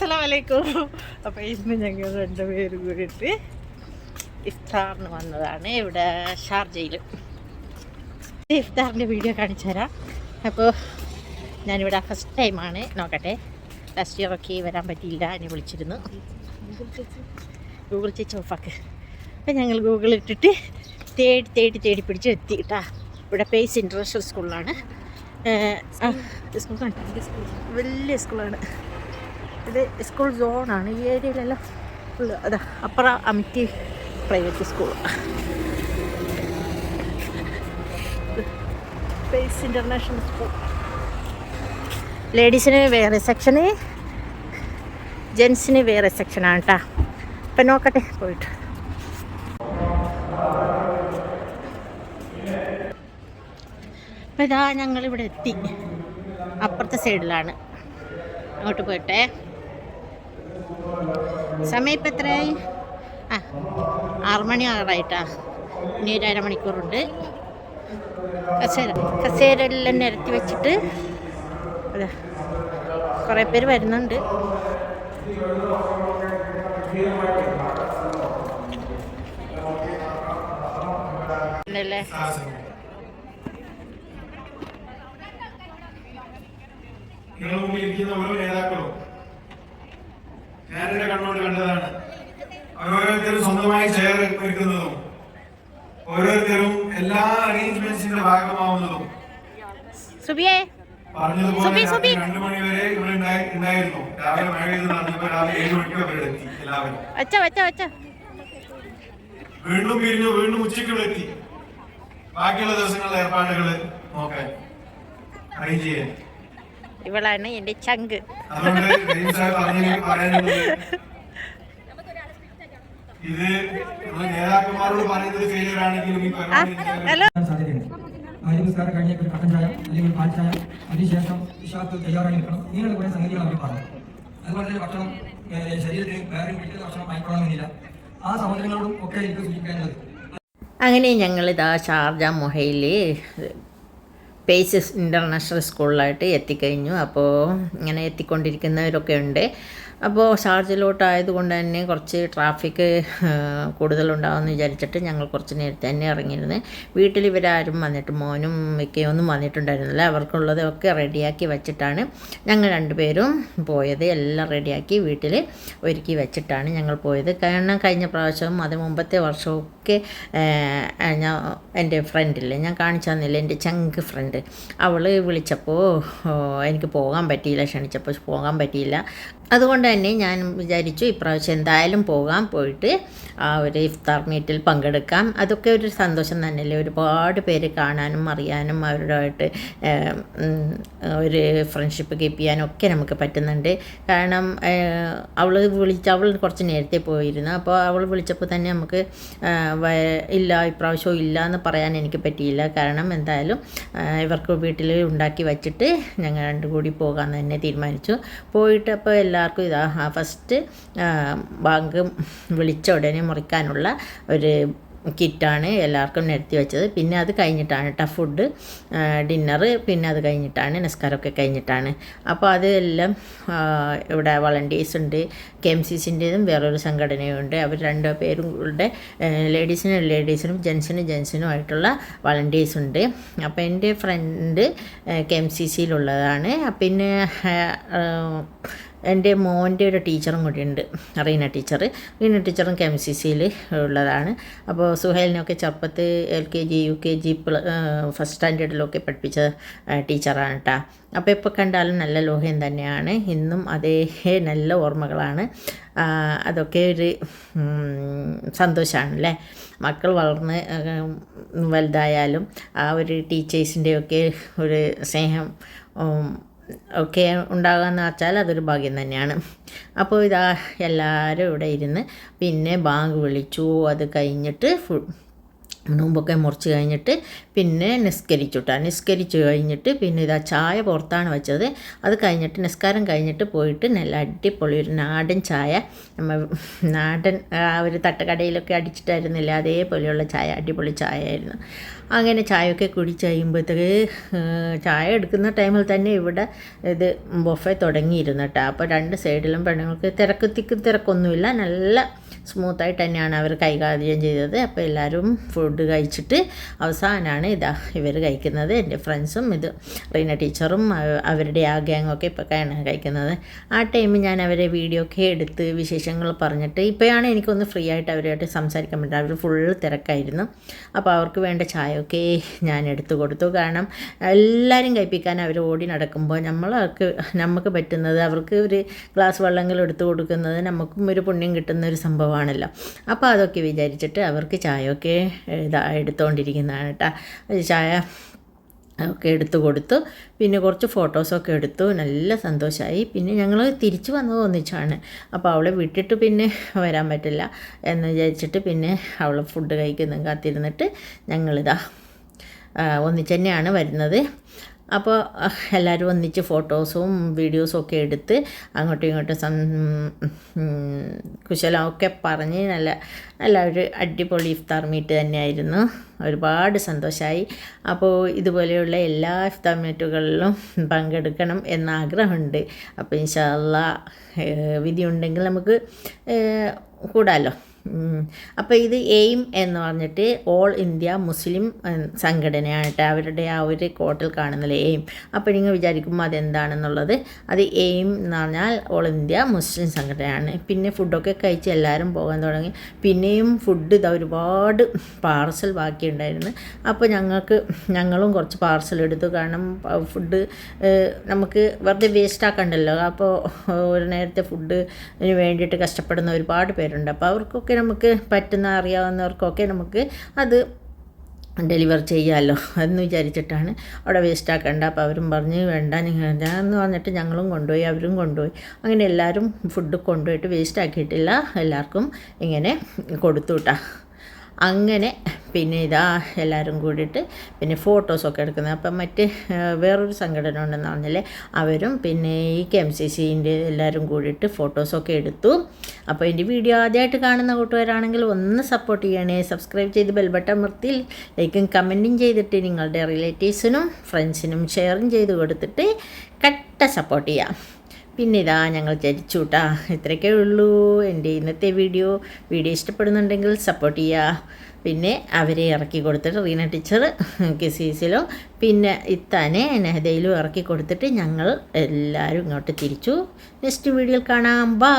അസ്സലാമലൈക്കും. അപ്പോൾ ഇന്ന് ഞങ്ങൾ രണ്ടുപേരും കൂടിയിട്ട് ഇഫ്താറിന് വന്നതാണ്. ഇവിടെ ഷാർജയിൽ ഇഫ്താറിന്റെ വീഡിയോ കാണിച്ചു തരാം. അപ്പോൾ ഞാനിവിടെ ഫസ്റ്റ് ടൈമാണ് നോക്കട്ടെ. ലാസ്റ്റ് ഇറക്കി ഒക്കെ വരാൻ പറ്റിയില്ല എന്നെ വിളിച്ചിരുന്നു. ഗൂഗിൾ ചേച്ചി ഓഫാക്ക്. അപ്പം ഞങ്ങൾ ഗൂഗിൾ ഇട്ടിട്ട് തേടി തേടി തേടി പിടിച്ച് എത്തി കേട്ടാ ഇവിടെ പേസ് ഇന്റർനാഷണൽ സ്കൂളിലാണ് സ്കൂൾ വലിയ സ്കൂളാണ് ഇത് സ്കൂൾ സോണാണ് ഈ ഏരിയയിലെല്ലാം ഫുൾ അതാ അപ്പറ Amity private school space international school ലേഡീസിന് വേറെ സെക്ഷന് ജെൻസിന് വേറെ സെക്ഷനാണ് കേട്ടോ അപ്പം നോക്കട്ടെ പോയിട്ട്. അപ്പം ഇതാ ഞങ്ങളിവിടെ എത്തി. അപ്പുറത്തെ സൈഡിലാണ് അങ്ങോട്ട് പോയിട്ടെ. സമയം ഇപ്പം എത്രയായി ആ ആറുമണി ആറായിട്ടാ. ഇനി ഒരു അരമണിക്കൂറുണ്ട്. കസേര കസേരയെല്ലാം നിരത്തി വെച്ചിട്ട് അതെ കുറേ പേര് വരുന്നുണ്ട്. ഉണ്ടല്ലേ ഇരിക്കുന്ന ഓരോ നേതാക്കളും ഞാനെന്റെ കണ്ണോട് കണ്ടതാണ്. ഓരോരുത്തരും സ്വന്തമായി ചെയർ ഒരുക്കുന്നതും ഓരോരുത്തരും എല്ലാ അറേഞ്ച്മെന്റ്സിന്റെ ഭാഗമാവുന്നതും. പറഞ്ഞതുപോലെ. രണ്ടു മണി വരെ ഇവിടെ ഉണ്ടായി- ഉണ്ടായിരുന്നു. രാവിലെ മഴ പെയ്ത് നടന്നപ്പോ രാവിലെ ഏഴ് മണിക്ക് അവരുടെ എത്തി എല്ലാവരും. വീണ്ടും പിരിഞ്ഞു വീണ്ടും ഉച്ചയ്ക്ക് ഇവിടെ എത്തി. ബാക്കിയുള്ള ദിവസങ്ങളിലെ ഏർപ്പാടുകൾ നോക്കാൻ അറേഞ്ച് ചെയ്യാൻ. ഇവളാണ് എന്റെ ചങ്ക്. ഇത് നേതാക്കന്മാരോട് പറയുന്നത് ഫെയിലിയർ ആണെങ്കിലും കഴിഞ്ഞ ഒരു കട്ടൻ ചായ അല്ലെങ്കിൽ ഒരു പാൽ ചായ അതിനുശേഷം ഇഷാത്ത് തയ്യാറായി നിൽക്കണം. ഇങ്ങനെയുള്ള കുറേ സംഗതികൾ അവർ പറഞ്ഞു അതുപോലെ തന്നെ ഭക്ഷണം ഏഹ്, ശരീരത്തിന് വേറെ വീട്ടിലെ ഭക്ഷണം വാങ്ങിക്കൊള്ളണമെന്നില്ല ആ സഹോദരങ്ങളോടും ഒക്കെ എനിക്ക് സൂചിപ്പിക്കാനുള്ളത്. അങ്ങനെ ഞങ്ങളിതാ ഷാർജ മൊഹയിൽ പേസസ് ഇന്റർനാഷണൽ സ്കൂളിലായിട്ട് എത്തിക്കഴിഞ്ഞു. അപ്പോൾ ഇങ്ങനെ എത്തിക്കൊണ്ടിരിക്കുന്നവരൊക്കെ ഉണ്ട്. അപ്പോൾ ഷാർജയിലോട്ടായതുകൊണ്ട് തന്നെ കുറച്ച് ട്രാഫിക് കൂടുതലുണ്ടാകുമെന്ന് വിചാരിച്ചിട്ട് ഞങ്ങൾ കുറച്ച് നേരത്തെ തന്നെ ഇറങ്ങിയിരുന്നു. വീട്ടിൽ ഇവരാരും വന്നിട്ട് മോനും മിക്കയൊന്നും വന്നിട്ടുണ്ടായിരുന്നില്ല. അവർക്കുള്ളതൊക്കെ റെഡിയാക്കി വെച്ചിട്ടാണ് ഞങ്ങൾ രണ്ടുപേരും പോയത്. എല്ലാം റെഡിയാക്കി വീട്ടിൽ ഒരുക്കി വെച്ചിട്ടാണ് ഞങ്ങൾ പോയത്. കാരണം കഴിഞ്ഞ പ്രാവശ്യവും അത് മുമ്പത്തെ വർഷമൊക്കെ ഒക്കെ ഞാൻ എന്റെ ഫ്രണ്ടില്ലേ ഞാൻ കാണിച്ചു തന്നില്ല എന്റെ ചങ്ക് ഫ്രണ്ട്. അവൾ വിളിച്ചപ്പോൾ എനിക്ക് പോകാൻ പറ്റിയില്ല ക്ഷണിച്ചപ്പോൾ പോകാൻ പറ്റിയില്ല. അതുകൊണ്ട് തന്നെ ഞാൻ വിചാരിച്ചു ഇപ്രാവശ്യം എന്തായാലും പോകാം പോയിട്ട് ആ ഒരു ഇഫ്താർ മീറ്റിൽ പങ്കെടുക്കാം. അതൊക്കെ ഒരു സന്തോഷം തന്നെയല്ലേ? ഒരുപാട് പേര് കാണാനും അറിയാനും അവരുമായിട്ട് ഒരു ഫ്രണ്ട്ഷിപ്പ് കീപ്പ് ചെയ്യാനും ഒക്കെ നമുക്ക് പറ്റുന്നുണ്ട്. കാരണം അവൾ വിളിച്ച അവൾ കുറച്ച് നേരത്തെ പോയിരുന്നു. അപ്പോൾ അവൾ വിളിച്ചപ്പോൾ തന്നെ നമുക്ക് ഇല്ല ഇപ്രാവശ്യം ഇല്ല എന്ന് പറയാൻ എനിക്ക് പറ്റിയില്ല. കാരണം എന്തായാലും ഇവർക്ക് വീട്ടിൽ ഉണ്ടാക്കി വച്ചിട്ട് ഞങ്ങൾ രണ്ടും കൂടി പോകാമെന്ന് തന്നെ തീരുമാനിച്ചു. പോയിട്ട് അപ്പോൾ എല്ലാവർക്കും ഇതാ ഫസ്റ്റ് ബാങ്ക് വിളിച്ച ഉടനെ മുറിക്കാനുള്ള ഒരു കിറ്റാണ് എല്ലാവർക്കും നിരത്തി വെച്ചത്. പിന്നെ അത് കഴിഞ്ഞിട്ടാണ് കേട്ടോ ഫുഡ് ഡിന്നറ് പിന്നെ അത് കഴിഞ്ഞിട്ടാണ് നിസ്കാരമൊക്കെ കഴിഞ്ഞിട്ടാണ്. അപ്പോൾ അതെല്ലാം ഇവിടെ വളണ്ടിയേഴ്സ് ഉണ്ട് കെ എം സി സിന്റെതും വേറൊരു സംഘടനയുണ്ട്. അവർ രണ്ട് പേരും കൂടെ ലേഡീസിനും ലേഡീസിനും ജെൻസിനും ജെൻസിനും ആയിട്ടുള്ള വളണ്ടിയേഴ്സ് ഉണ്ട്. അപ്പോൾ എന്റെ ഫ്രണ്ട് കെ എം സി സിയിലുള്ളതാണ്. പിന്നെ എന്റെ മോന്റെ ഒരു ടീച്ചറും കൂടിയുണ്ട് റീന ടീച്ചർ റീന ടീച്ചറും കെ എം സി സിയിൽ ഉള്ളതാണ്. അപ്പോൾ സുഹേലിനൊക്കെ ചെറുപ്പത്ത് L K G U K G first സ്റ്റാൻഡേർഡിലൊക്കെ പഠിപ്പിച്ച ടീച്ചറാണ് കേട്ടോ അപ്പോൾ ഇപ്പോൾ കണ്ടാലും നല്ല ലോഹ്യം തന്നെയാണ്. ഇന്നും അതേ നല്ല ഓർമ്മകളാണ്. അതൊക്കെ ഒരു സന്തോഷമാണല്ലേ മക്കൾ വളർന്ന് വലുതായാലും ആ ഒരു ടീച്ചേഴ്സിന്റെയൊക്കെ ഒരു സ്നേഹം ഒക്കെ ഉണ്ടാകാന്ന് വെച്ചാൽ അതൊരു ഭാഗ്യം തന്നെയാണ്. അപ്പോൾ ഇതാ എല്ലാവരും ഇവിടെ ഇരുന്ന് പിന്നെ ബാങ്ക് വിളിച്ചു. അത് കഴിഞ്ഞിട്ട് ഫു നോമ്പൊക്കെ മുറിച്ച് കഴിഞ്ഞിട്ട് പിന്നെ നിസ്കരിച്ചുട്ടാ. നിസ്കരിച്ചു കഴിഞ്ഞിട്ട് പിന്നെ ഇതാ ചായ പുറത്താണ് വെച്ചത്. അത് കഴിഞ്ഞിട്ട് നിസ്കാരം കഴിഞ്ഞിട്ട് പോയിട്ട് നല്ല അടിപൊളി ഒരു നാടൻ ചായ. നമ്മൾ നാടൻ ആ ഒരു തട്ടുകടയിലൊക്കെ അടിച്ചിട്ടായിരുന്നില്ല? അതേപോലെയുള്ള ചായ അടിപൊളി ചായ ആയിരുന്നു അങ്ങനെ ചായയൊക്കെ കുടിച്ച് കഴിയുമ്പോഴത്തേക്ക് ചായ എടുക്കുന്ന ടൈമിൽ തന്നെ ഇവിടെ ഇത് ബൊഫെ തുടങ്ങിയിരുന്നു കേട്ടോ. അപ്പോൾ രണ്ട് സൈഡിലും പെണ്ണുങ്ങൾക്ക് തിരക്ക് തിക്ക് തിരക്കൊന്നുമില്ല. നല്ല സ്മൂത്തായിട്ട് തന്നെയാണ് അവർ കൈകാര്യം ചെയ്തത്. അപ്പോൾ എല്ലാവരും ഫുഡ് കഴിച്ചിട്ട് അവസാനമാണ് ഇതാ ഇവർ കഴിക്കുന്നത്. എന്റെ ഫ്രണ്ട്സും ഇത് റീന ടീച്ചറും അവരുടെ ആ ഗ്യാങ്ങൊക്കെ ഇപ്പോൾ കഴിക്കുന്നത്. ആ ടൈമിൽ ഞാൻ അവരെ വീഡിയോ ഒക്കെ എടുത്ത് വിശേഷങ്ങൾ പറഞ്ഞിട്ട് ഇപ്പോഴാണ് എനിക്കൊന്ന് ഫ്രീ ആയിട്ട് അവരുമായിട്ട് സംസാരിക്കാൻ പറ്റുന്നത്. അവർ ഫുള്ള് തിരക്കായിരുന്നു. അപ്പോൾ അവർക്ക് വേണ്ട ചായയൊക്കെ ഞാൻ എടുത്തു കൊടുത്തു. കാരണം എല്ലാവരും കഴിപ്പിക്കാൻ അവർ ഓടി നടക്കുമ്പോൾ നമ്മൾക്ക് നമുക്ക് പറ്റുന്നത് അവർക്ക് ഒരു ഗ്ലാസ് വെള്ളങ്ങൾ എടുത്തു കൊടുക്കുന്നത് നമുക്കും ഒരു പുണ്യം കിട്ടുന്ന ഒരു സംഭവമാണല്ലോ അപ്പോൾ അതൊക്കെ വിചാരിച്ചിട്ട് അവർക്ക് ചായയൊക്കെ ഇതാ എടുത്തുകൊണ്ടിരിക്കുന്നതാണ് കേട്ടോ. ചായ ഒക്കെ എടുത്തു കൊടുത്തു. പിന്നെ കുറച്ച് ഫോട്ടോസൊക്കെ എടുത്തു. നല്ല സന്തോഷമായി. പിന്നെ ഞങ്ങൾ തിരിച്ചു വന്നത് ഒന്നിച്ചാണ്. അപ്പോൾ അവളെ വിട്ടിട്ട് പിന്നെ വരാൻ പറ്റില്ല എന്ന് വിചാരിച്ചിട്ട് പിന്നെ അവൾ ഫുഡ് കഴിക്കുന്ന കാത്തിരുന്നിട്ട് ഞങ്ങളിതാ ഒന്നിച്ച് തന്നെയാണ് വരുന്നത്. അപ്പോൾ എല്ലാവരും ഒന്നിച്ച് ഫോട്ടോസും വീഡിയോസും ഒക്കെ എടുത്ത് അങ്ങോട്ടും ഇങ്ങോട്ടും കുശലമൊക്കെ പറഞ്ഞ് നല്ല നല്ല ഒരു അടിപൊളി ഇഫ്താർ മീറ്റ് തന്നെയായിരുന്നു. ഒരുപാട് സന്തോഷമായി അപ്പോൾ ഇതുപോലെയുള്ള എല്ലാ ഇഫ്താർ മീറ്റുകളിലും പങ്കെടുക്കണം എന്ന ആഗ്രഹമുണ്ട് അപ്പോൾ ഇൻഷാല്ല വിധിയുണ്ടെങ്കിൽ നമുക്ക് കൂടാലോ. അപ്പോൾ ഇത് എയിം എന്ന് പറഞ്ഞിട്ട് ഓൾ ഇന്ത്യ മുസ്ലിം സംഘടനയാണ് കേട്ടോ അവരുടെ ആ ഒരു കോട്ടിൽ കാണുന്നില്ല എയിം. അപ്പോൾ നിങ്ങൾ വിചാരിക്കും അതെന്താണെന്നുള്ളത്? അത് എയിം എന്ന് പറഞ്ഞാൽ ഓൾ ഇന്ത്യ മുസ്ലിം സംഘടനയാണ്. പിന്നെ ഫുഡൊക്കെ കഴിച്ച് എല്ലാവരും പോകാൻ തുടങ്ങി. പിന്നെയും ഫുഡ് ഇതാ ഒരുപാട് പാർസൽ ബാക്കിയുണ്ടായിരുന്നു. അപ്പോൾ ഞങ്ങൾക്ക് ഞങ്ങളും കുറച്ച് പാർസൽ എടുത്തു. കാരണം ഫുഡ് നമുക്ക് വെറുതെ വേസ്റ്റ് ആക്കണ്ടല്ലോ. അപ്പോൾ ഒരു നേരത്തെ ഫുഡിന് വേണ്ടിയിട്ട് കഷ്ടപ്പെടുന്ന ഒരുപാട് പേരുണ്ട്. അപ്പോൾ അവർക്കൊക്കെ നമുക്ക് പറ്റുന്ന അറിയാവുന്നവർക്കൊക്കെ നമുക്ക് അത് ഡെലിവർ ചെയ്യാമല്ലോ എന്ന് വിചാരിച്ചിട്ടാണ് അവിടെ വേസ്റ്റ് ആക്കേണ്ട അപ്പോൾ അവരും പറഞ്ഞ് വേണ്ട നിങ്ങൾ എന്ന് പറഞ്ഞിട്ട് ഞങ്ങളും കൊണ്ടുപോയി അവരും കൊണ്ടുപോയി. അങ്ങനെ എല്ലാവരും ഫുഡ് കൊണ്ടുപോയിട്ട് വേസ്റ്റ് ആക്കിയിട്ടില്ല എല്ലാവർക്കും ഇങ്ങനെ കൊടുത്തു അങ്ങനെ പിന്നെ ഇതാ എല്ലാവരും കൂടിയിട്ട് പിന്നെ ഫോട്ടോസൊക്കെ എടുക്കുന്നത്. അപ്പം മറ്റ് വേറൊരു സംഘടന ഉണ്ടെന്ന് പറഞ്ഞാലേ അവരും പിന്നെ ഈ കെ എം സി സിന്റെ എല്ലാവരും കൂടിയിട്ട് ഫോട്ടോസൊക്കെ എടുത്തു. അപ്പോൾ എന്റെ വീഡിയോ ആദ്യമായിട്ട് കാണുന്ന കൂട്ടുകാരാണെങ്കിൽ ഒന്ന് സപ്പോർട്ട് ചെയ്യണേ. സബ്സ്ക്രൈബ് ചെയ്ത് ബെൽബട്ടൺ അമർത്തി ലൈക്കും കമന്റും ചെയ്തിട്ട് നിങ്ങളുടെ റിലേറ്റീവ്സിനും ഫ്രണ്ട്സിനും ഷെയറും ചെയ്ത് കൊടുത്തിട്ട് കട്ട സപ്പോർട്ട് ചെയ്യാം. പിന്നെ ഇതാ ഞങ്ങൾ ചരിച്ചു കേട്ടാ ഇത്രയൊക്കെ ഉള്ളൂ എന്റെ ഇന്നത്തെ വീഡിയോ. വീഡിയോ ഇഷ്ടപ്പെടുന്നുണ്ടെങ്കിൽ സപ്പോർട്ട് ചെയ്യുക പിന്നെ അവരെ ഇറക്കി കൊടുത്തിട്ട് റീന ടീച്ചർ കെ സി സിയിലോ പിന്നെ ഇത്താനെ നെഹദയിലും ഇറക്കി കൊടുത്തിട്ട് ഞങ്ങൾ എല്ലാവരും ഇങ്ങോട്ട് തിരിച്ചു. നെക്സ്റ്റ് വീഡിയോയിൽ കാണാം. ബാ